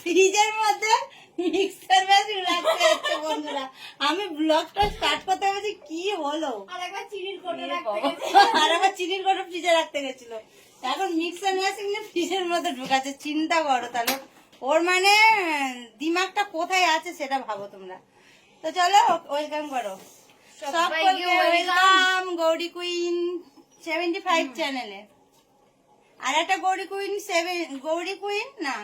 ফ্রিজের মধ্যে mixer machine রাখতে যাচ্ছে বন্ধুরা। আমি ব্লগটা স্টার্ট করতে গেছি কি হলো? আর একবার চিনির কোটো আমার চিনির করে ফ্রিজে রাখতে গেছিল। এখন মিক্সার মেশিন ফ্রিজের মধ্যে ঢুকাচ্ছে চিন্তা করো তাহলে। ওর মানে দিমাগটা কোথায় আছে সেটা ভাবো তোমরা। তো চলো ওয়েলকাম করো। সকলকে welcome Gauri Queen seventy five চ্যানেলে আর একটা Gauri Queen seven Gauri Queen না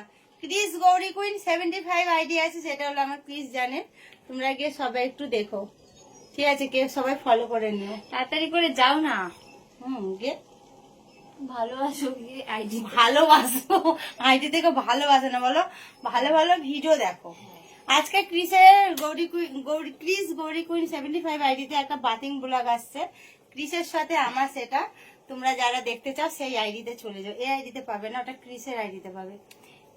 Chris Gauri Queen seventy five ID আছে সেটা হলো আমার ক্রিস জানে তোমরা গিয়ে সবাই একটু দেখো। ঠিক আছে কেউ সবাই ফলো করে নিও। তাড়াতাড়ি করে যাও না। হুম ভালোবাসো আইডি ভালোবাসো। আইডি থেকে ভালোবাসে না বলো। ভালো ভালো ভিডিও দেখো। আজকে ক্রিসের Gauri Gauri, Chris Gauri Queen seventy five আইডিতে একটা বাতিং ব্লগ আসছে। ক্রিসের সাথে আমার সেটা তোমরা যারা দেখতে চাও, সেই আইডিতে চলে যাও। এই আইডিতে পাবে না, ওটা ক্রিসের আইডিতে পাবে।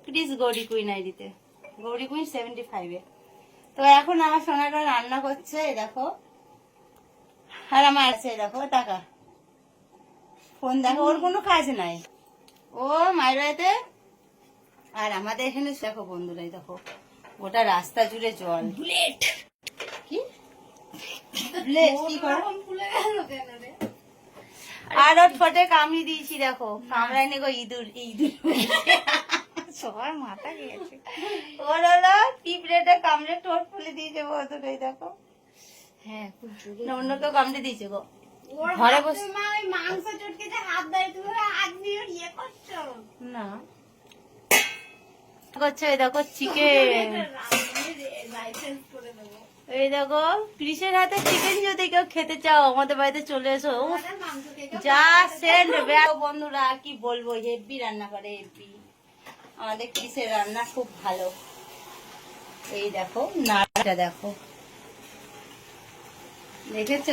ক্রিস গৌরী কুইন আইডিতে গৌরী কুইন সেভেন্টি ফাইভে তো এখন আমার সোনাটা রান্না করছে দেখো। আর আমার আছে দেখো, টাকা। ফোন দেখো, ওর কোনো কাজ নাই। ও মায়েরাতে আর আমাদের এখানে দেখো বন্ধুরাই, দেখো। গোটা রাস্তা জুড়ে জল। বুলেট কি? বুলেট আর ওর ঠোঁটে কামড়ি দিয়েছি দেখো। কামড়াই নেগো ইঁদুর ইঁদুর সবার মাথা গেছে ওর হলো পিঁপড়েটা কামড়ে ঠোঁট ফুলে দিয়েছে বন্ধুরাই দেখো। হ্যাঁ অন্য কেউ কামড়ে দিয়েছে গো। ঘরে বসে- মাংস চটকে হাত দেয় তুমি ওর ইয়ে করছ। না। করছে এই দেখো চিকেন এই দেখো, কৃষের হাতে চিকেন যদি কেউ খেতে চাও, আমাদের বাড়িতে চলে এসো। যা সেন্ট বন্ধুরা, কি বলব হেভি রান্না করে হেভি আমাদের কৃষের রান্না খুব ভালো। এই দেখো, নাড়াটা দেখো। দেখেছ?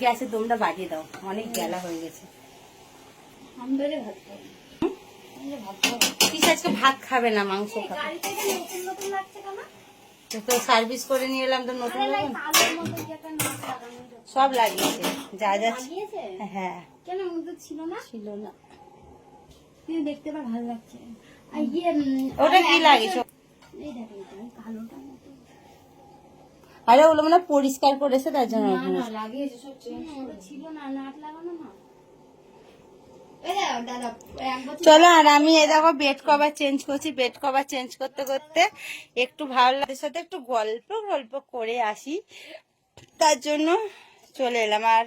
গ্যাসের দমটা বাড়িয়ে দাও, অনেক গেলা হয়ে গেছে। আমদারে ভাত খাব। আজকে ভাত খাবে না মাংস খাবে। তো সার্ভিস করে নিয়ে এলাম তো নতুন। সব লাগিয়েছে যা যা হ্যাঁ। কেন ছিল না? ছিল না। কিন্তু দেখতে আবার ভালো লাগছে। আর ইয়ে ওটা কি লাগিয়েছো? এই দেখো আরে ওগুলো মানে পরিষ্কার করেছে তার জন্য লাগিয়েছে সব চেঞ্জ ছিল না নাট লাগানো না এই দেখো দাদা এক বছর চলো আর আমি এ দেখো বেড কভার চেঞ্জ করছি। বেড কভার চেঞ্জ করতে করতে একটু ভালো লাগে সাথে একটু গল্প গল্প করে আসি। তার জন্য চলে এলাম। আর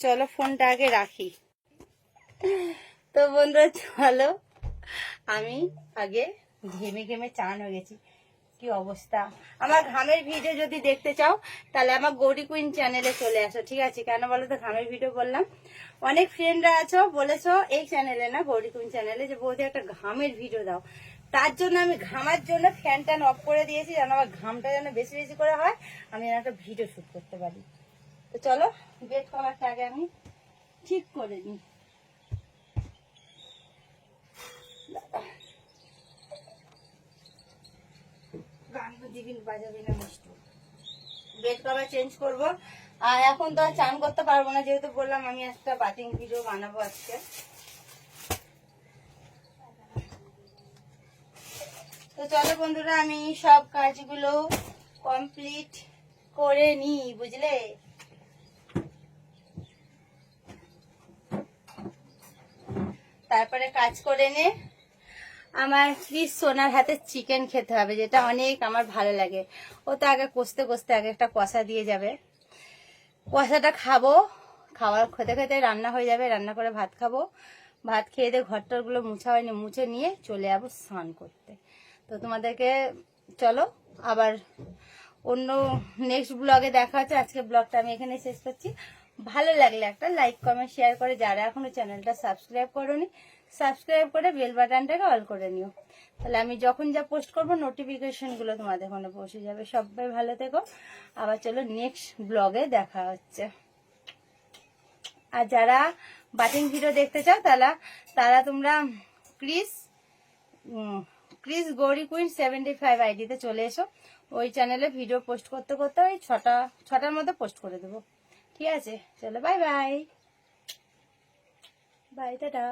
চলো ফোনটা আগে রাখি। তো বন্ধুরা, চলো আমি আগে ঘেমে ঘেমে চান হয়ে গেছি। কি অবস্থা? আমার ঘামের ভিডিও যদি দেখতে চাও, তাহলে আমার গৌরী কুইন চ্যানেলে চলে আসো, ঠিক আছে? কেন বলো তো, ঘামের ভিডিও বললাম। অনেক ফ্রেন্ডরা আছো, বলেছ এই চ্যানেলে না, গৌরী কুইন চ্যানেলে যে বৌদি একটা ঘামের ভিডিও দাও। তার জন্য আমি ঘামার জন্য ফ্যান ট্যান অফ করে দিয়েছি, যেন আমার ঘামটা যেন বেশি বেশি করে হয়, আমি যেন একটা ভিডিও শুট করতে পারি। তো চলো বেড কভারটা আগে আমি ঠিক করে নিই। না আর এখন তো আর চান করতে পারব না, যেহেতু বললাম আমি একটা বাটিং ভিডিও বানাবো আজকে। তো চলো বন্ধুরা, আমি সব কাজগুলো কমপ্লিট করে নিই, বুঝলে? তারপরে কাজ করে নে। আমার প্লিজ সোনার হাতে চিকেন খেতে হবে, যেটা অনেক আমার ভালো লাগে। ও তো আগে কষতে কষতে আগে একটা কষা দিয়ে যাবে। কষাটা খাব, খাওয়ার খেতে খেতে রান্না হয়ে যাবে, রান্না করে ভাত খাব। ভাত খেয়ে দিয়ে ঘরটরগুলো মুছা হয়নি, মুছে নিয়ে চলে যাব স্নান করতে। তো তোমাদেরকে চলো, আবার অন্য নেক্সট ব্লগে দেখা হচ্ছে। আজকে ব্লগটা আমি এখানে শেষ করছি। ভালো লাগলে একটা লাইক কমেন্ট শেয়ার করে যারা এখনও চ্যানেলটা সাবস্ক্রাইব করোনি সাবস্ক্রাইব করে বেল বাটনটাকে অল করে নিও। তাহলে আমি যখন যা পোস্ট করব নোটিফিকেশনগুলো তোমাদের ফোনে পৌঁছে যাবে। সবাই ভালো থেকো। আবার চলো নেক্সট ব্লগে দেখা হচ্ছে। আর যারা বাটিং ভিডিও দেখতে চাও তারা তারা তোমরা please please Gauri Queen seventy five আইডিতে চলে এসো। ওই চ্যানেলে ভিডিও পোস্ট করতে করতে ওই ছটা, ছটার মধ্যে পোস্ট করে দেবো। ঠিক আছে? চলো বাই বাই বাই টাটা।